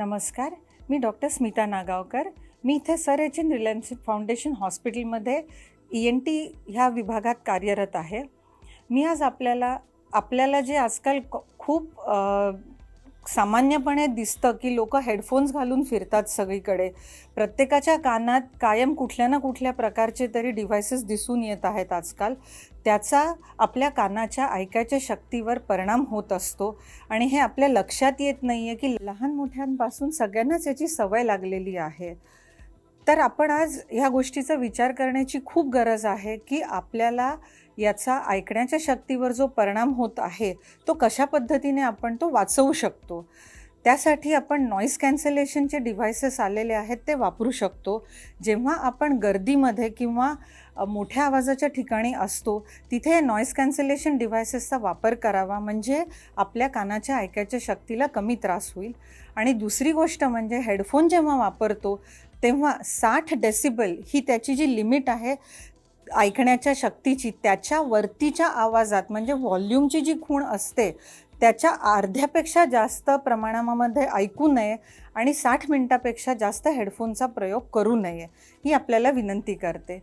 नमस्कार मी डॉक्टर स्मिता नागावकर. मी इथे sir H N Reliance Foundation हॉस्पिटलमध्ये ई एन टी ह्या विभागात कार्यरत आहे. मी आज आपल्याला आपल्याला जे आजकाल क- खूप सामान्यपणे दिसतं की लोक हेडफोन्स घालून फिरतात सगळीकडे. प्रत्येकाच्या कानात कायम कुठल्या ना कुठल्या प्रकारचे तरी डिव्हायसेस दिसून येत आहेत आजकाल. त्याचा आपल्या कानाच्या ऐकायच्या शक्तीवर परिणाम होत असतो. आणि हे आपल्या लक्षात येत नाही आहे की लहान मोठ्यांपासून सगळ्यांनाच याची सवय लागलेली आहे. तर आपण आज ह्या गोष्टीचा विचार करण्याची खूप गरज आहे की आपल्याला याचा ऐकण्याच्या शक्तीवर जो परिणाम होत आहे तो कशा पद्धतीने आपण तो वाचवू शकतो. त्यासाठी आपण नॉईस कॅन्सलेशनचे डिव्हायसेस आलेले आहेत ते वापरू शकतो. जेव्हा आपण गर्दीमध्ये किंवा मोठ्या आवाजाच्या ठिकाणी असतो तिथे नॉईस कॅन्सलेशन डिव्हायसेसचा वापर करावा म्हणजे आपल्या कानाच्या ऐकायच्या शक्तीला कमी त्रास होईल. आणि दुसरी गोष्ट म्हणजे हेडफोन जेव्हा वापरतो तेव्हा साठ डेसिबल ही त्याची जी लिमिट आहे ऐकण्याच्या शक्तीची त्याच्या वरतीच्या आवाजात म्हणजे व्हॉल्यूमची जी खूण असते त्याच्या अर्ध्यापेक्षा जास्त प्रमाणामध्ये ऐकू नये आणि साठ मिनटापेक्षा जास्त हेडफोनचा प्रयोग करू नये ही आपल्याला विनंती करते.